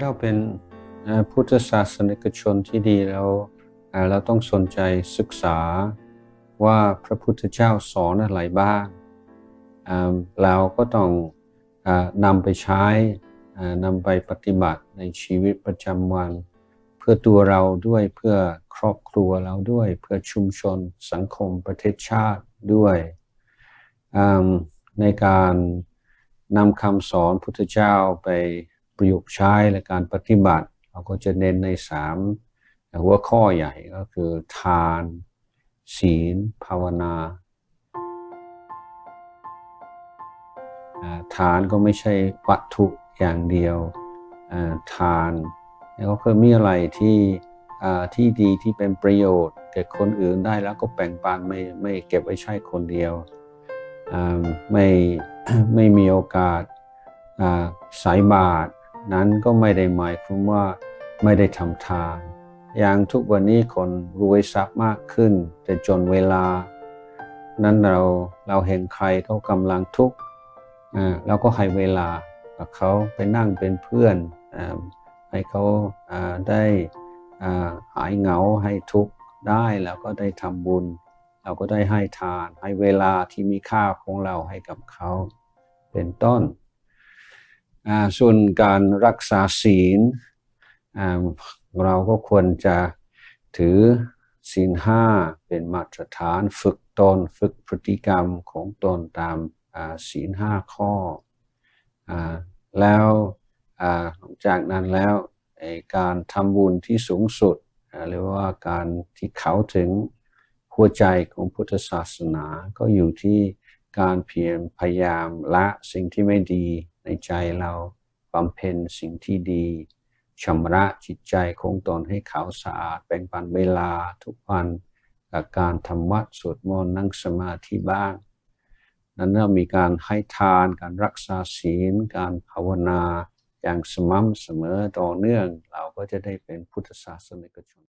เราเป็นพุทธศาสนิกชนที่ดีแล้วเเราต้องสนใจศึกษาว่าพระพุทธเจ้าสอนอะไรบ้างอ่าเราก็ต้องอนำไปใช้นำไปปฏิบัติในชีวิตประจำวัน เพื่อตัวเราด้วยเพื่อครอบครัวเราด้วย เพื่อชุมชนสังคมประเทศชาติด้วยในการนำคำสอนพุทธเจ้าไป ประยุกต์ใช้และการปฏิบัติ เราก็จะเน้นในสามหัวข้อใหญ่ก็คือทาน ศีล ภาวนาอ่าทานก็ไม่ใช่วัตถุอย่างเดียวทานแล้วก็คือมีอะไรที่ที่ดีที่เป็นประโยชน์แก่คนอื่นได้แล้วก็แบ่งปันไม่ไม่เก็บไว้ใช้คนเดียวไม่ไม่มีโอกาสสายบาตร นั้นก็ไม่ได้หมายความว่าไม่ได้ทำทาน อย่างทุกวันนี้คนรวยทรัพย์มากขึ้น แต่จนเวลา นั้นเราเราเห็นใครเขากำลังทุกข์อ่าเราก็ให้เวลากับเขาไปนั่งเป็นเพื่อนอ่ให้เขาอ่าได้อ่าหายเหงาให้ทุกข์ได้แล้วก็ได้ทำบุญ เราก็ได้ให้ทาน ให้เวลาที่มีค่าของเราให้กับเขา เป็นต้น ส่วนการรักษาศีลเราก็ควรจะถือศีลห้าเป็นมาตรฐานฝึกตนฝึกพฤติกรรมของตนตามศีลห้าข้ออแล้วหลังจากนั้นแล้วการทำบุญที่สูงสุดอ่าเรียกว่าการที่เขาถึงหัวใจของพุทธศาสนาก็อยู่ที่การเพียรพยายามละสิ่งที่ไม่ดี ในใจเราบำเพ็ญสิ่งที่ดีชำระจิตใจของตนให้ขาวสะอาดแบ่งปันเวลาทุกวันกับการทำวัดสวดมนต์นั่งสมาธิบ้าง นั้นเรามีการให้ทานการรักษาศีล การภาวนาอย่างสม่ำเสมอต่อเนื่อง เราก็จะได้เป็นพุทธศาสนิกชน